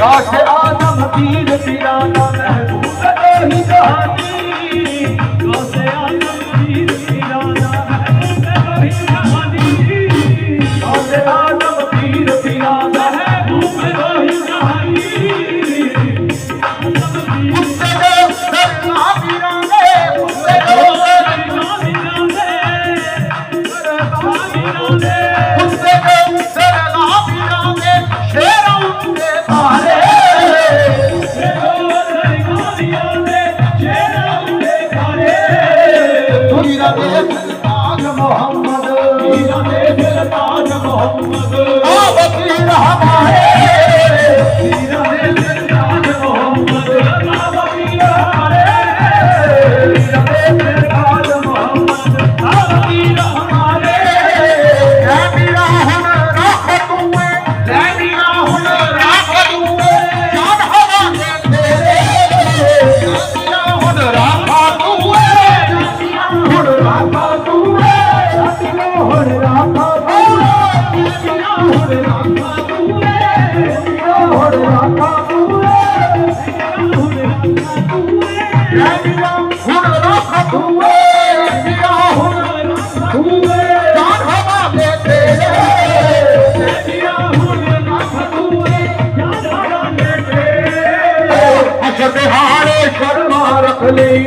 काश आदम तीर पिराना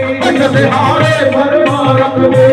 बिहारे भरमा रख दे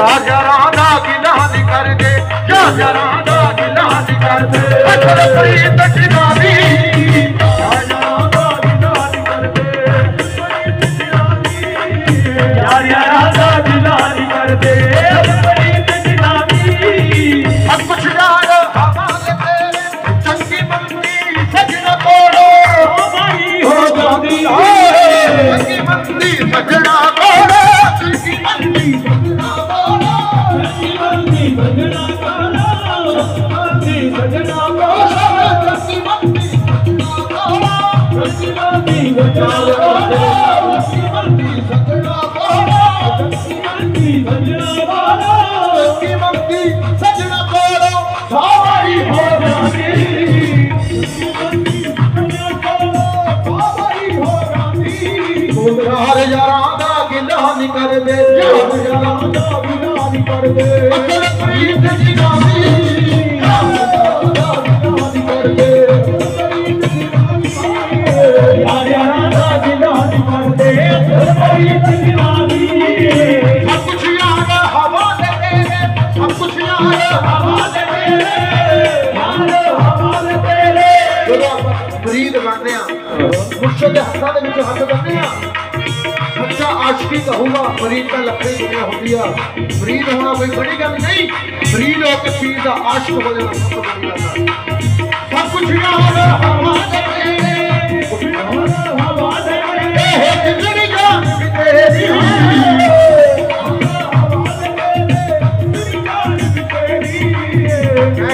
ਜਾ ਜਰਾਂ ਦਾ ਗਿਲਾ ਨਹੀਂ ਕਰਦੇ ਜਾ ਜਰਾਂ ਦਾ ਗਿਲਾ ਨਹੀਂ ਕਰਦੇ। ਅਸਲ ਪ੍ਰੀਤ ਕਹੂਗਾ ਫਰੀਦ ਦਾ ਲੱਖੇ ਦੁਨੀਆ ਹੁੰਦੀ ਆ। ਫਰੀਦ ਹੋਣਾ ਕੋਈ ਬੜੀ ਗੱਲ ਨਹੀਂ। ਫਰੀਦ ਹੋ ਕੇ ਪੀਰ ਦਾ ਆਸ਼ਿਕ ਹੋ ਜਾਣਾ, ਸਭ ਤੋਂ ਬੜੀ ਗੱਲ ਆ। ਸਭ ਕੁਝ ਨਾ ਹੋਵੇ, ਹਵਾ ਦੇ ਵੇ ਹਵਾ ਦੇ ਵੇ ਇਹ ਜਿੰਦੜੀ ਦਾ ਤੇਰੀ ਹੈ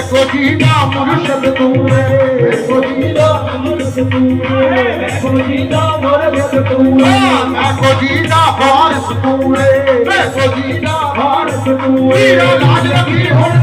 ਵੇਖੋ ਜੀ ਦਾ ਮੁਰਸ਼ਦ ਤੂੰ ਏ ਵੇਖੋ ਜੀ ਦਾ ਮੁਰਸ਼ਦ ਤੂੰ ਏ ਵੇਖੋ ਜੀ ਦਾ ਮੁਰਸ਼ਦ ਤੂੰ ਏ ਵੇਖੋ ਜੀ ਦਾ ਵਾਰਿਸ ਤੂੰ ਏ ਵੇਖੋ ਜੀ ਦਾ ਵਾਰਿਸ ਤੂੰ ਏ ਵੀਰਾ ਲਾਜ ਰਖੀ ਹੁਣ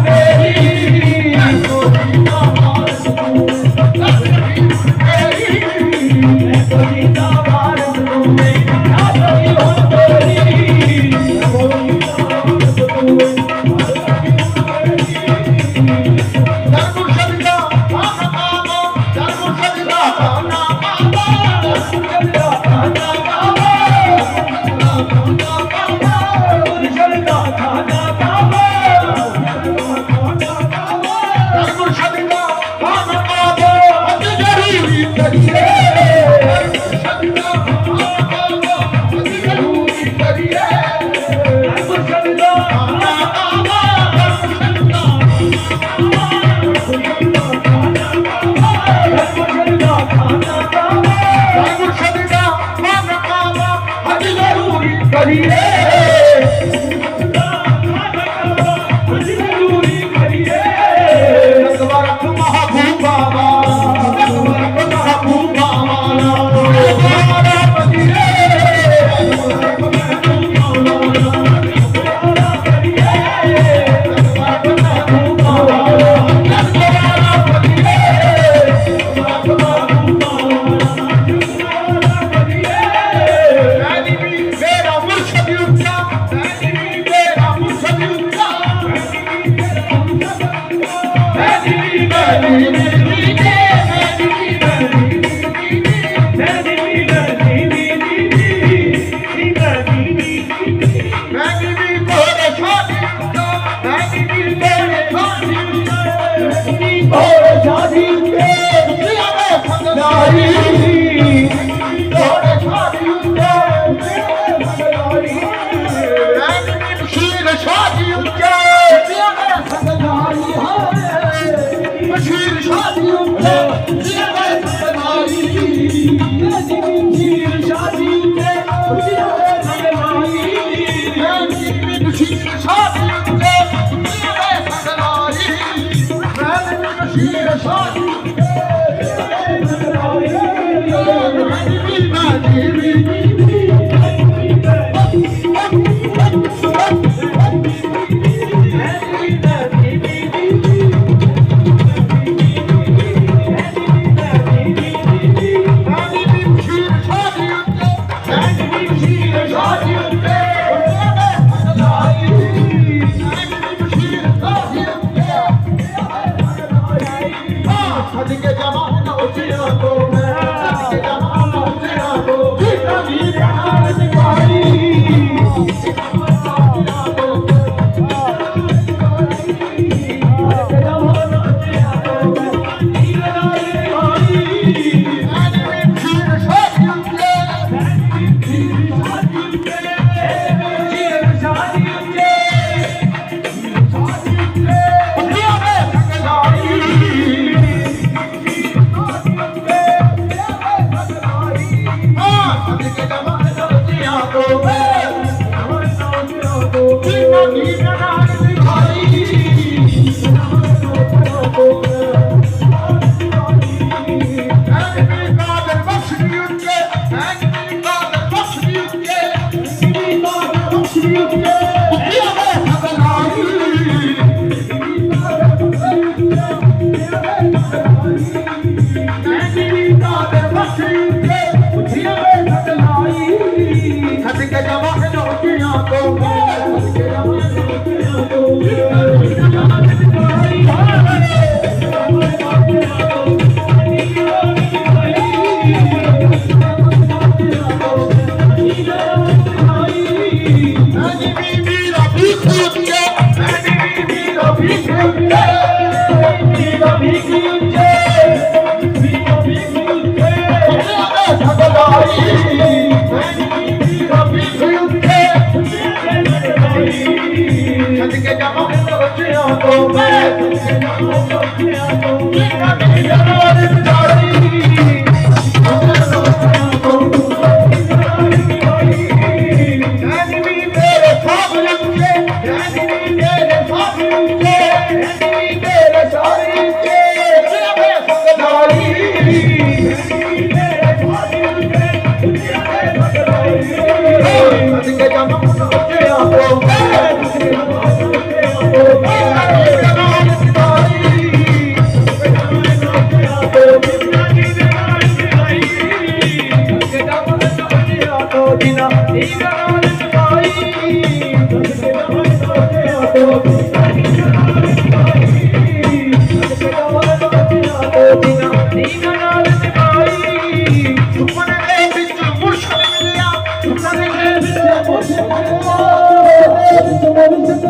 Thank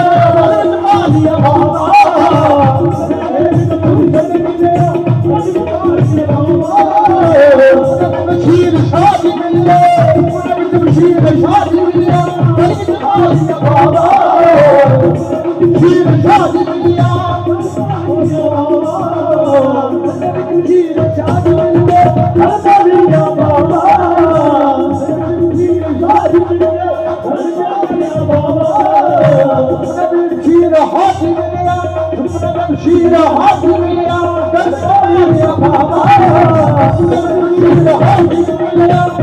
you.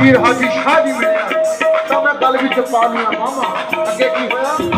ਪੀਰ ਹਾਜੀ ਸ਼ਾਹ ਦੀ ਮਿਲਿਆ ਤਾਂ ਮੈਂ ਗੱਲ ਵਿੱਚ ਪਾ ਲਿਆ ਮਾਮਾ ਅੱਗੇ ਕੀ ਹੋਇਆ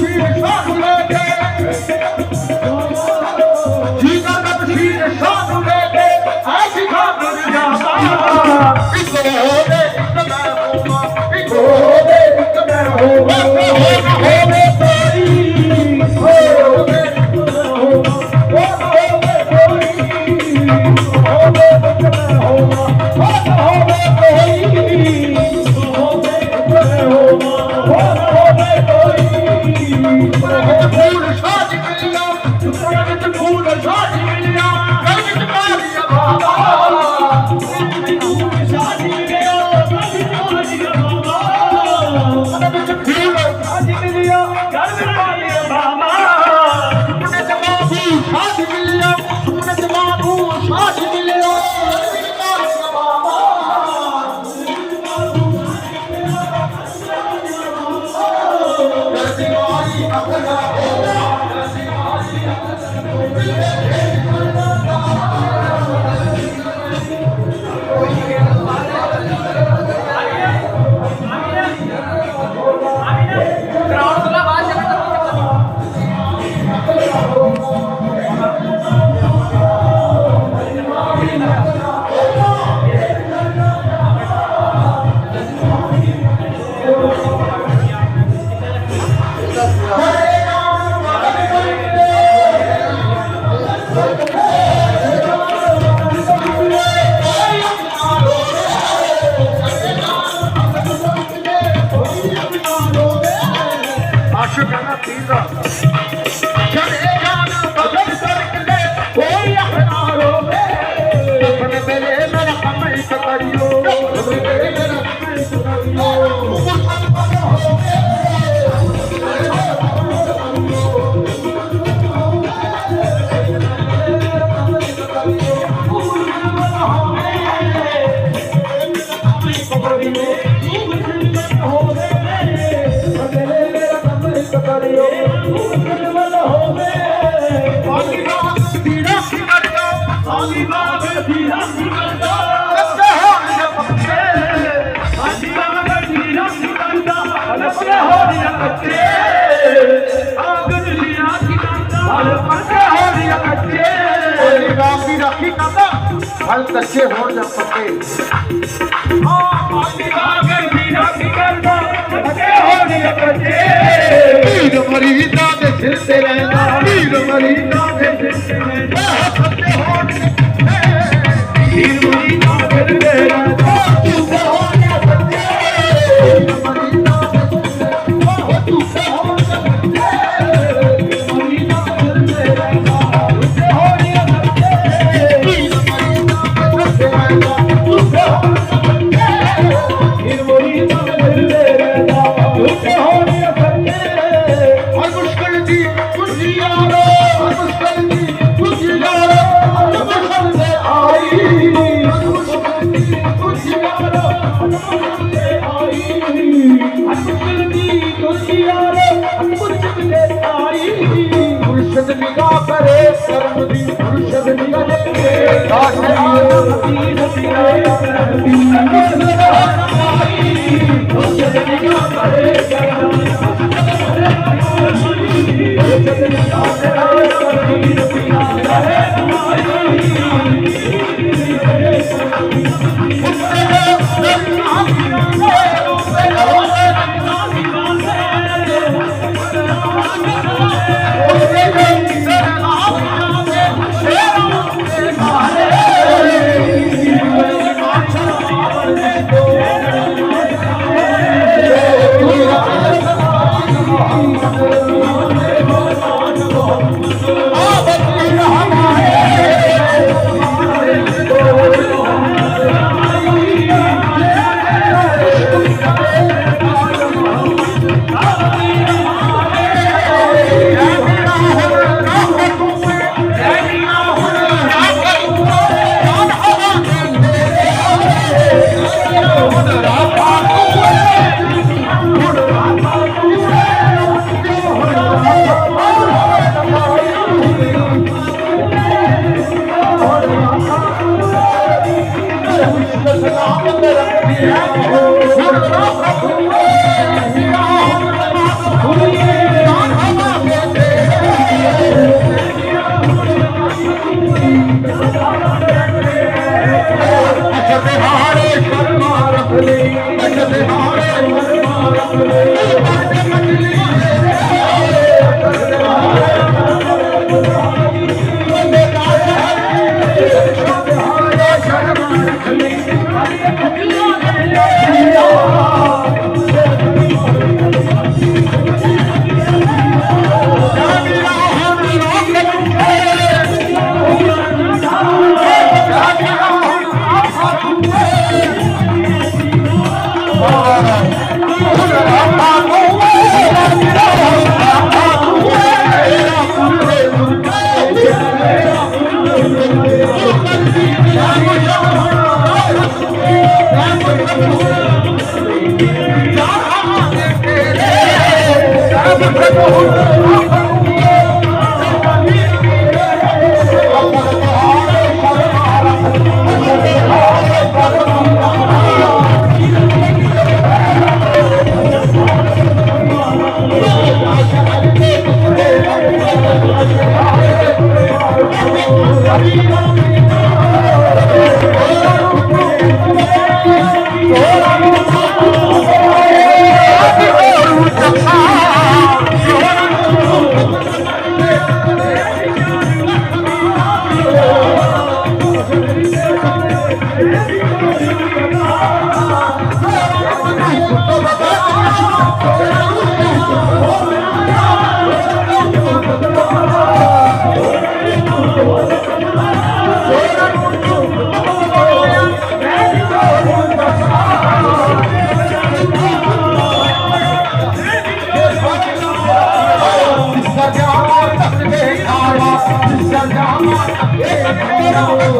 ਹਲ ਕੱਚੇ ਹੋਣ ਜਾਂ ਪੱਕੇ ਹਾਂ ਪਾਣੀ ਬਾਗਰ ਦੀ ਰਾਖੀ ਕਰਦਾ ਕੱਚੇ ਹੋਣ ਜਾਂ ਪੱਕੇ ਵੀਰ ਮਰੀਦਾ ਦੇ ਸਿਰ ਤੇ ਰਹਿੰਦਾ ਵੀਰ ਮਰੀਦਾ ਦੇ ਸਿਰ ਤੇ ਰਹਿੰਦਾ ਦਾਸ ਦੀ ਪੀੜ ਤੇ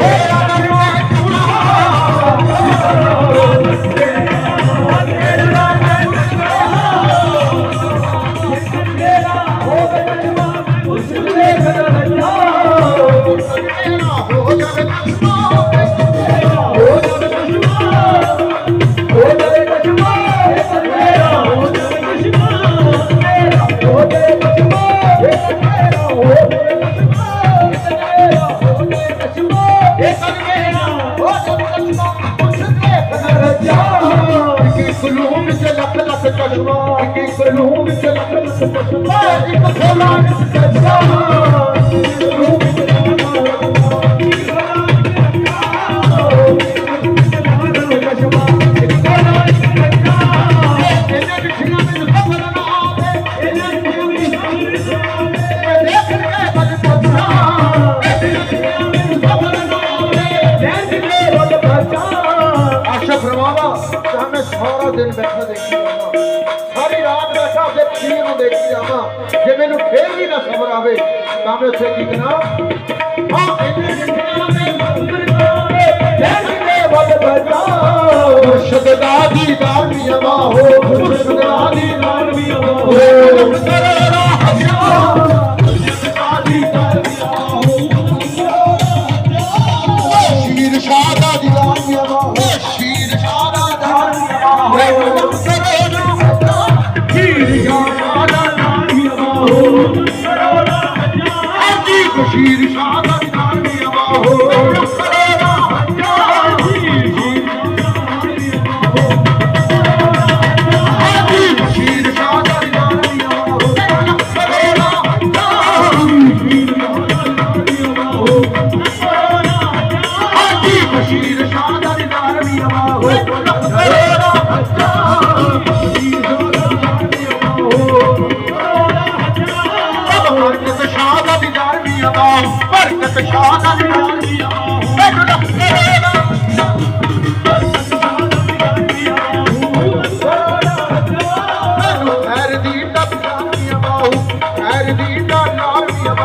Hey, ਕਸ ਕਲਵਾ ਕੀ ਪ੍ਰਨੂਮ ਚ ਕਸ ਕਲਵਾ ਇੱਕ ਸੋਲਾ ਸਜਾ ਰੂਪ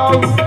house.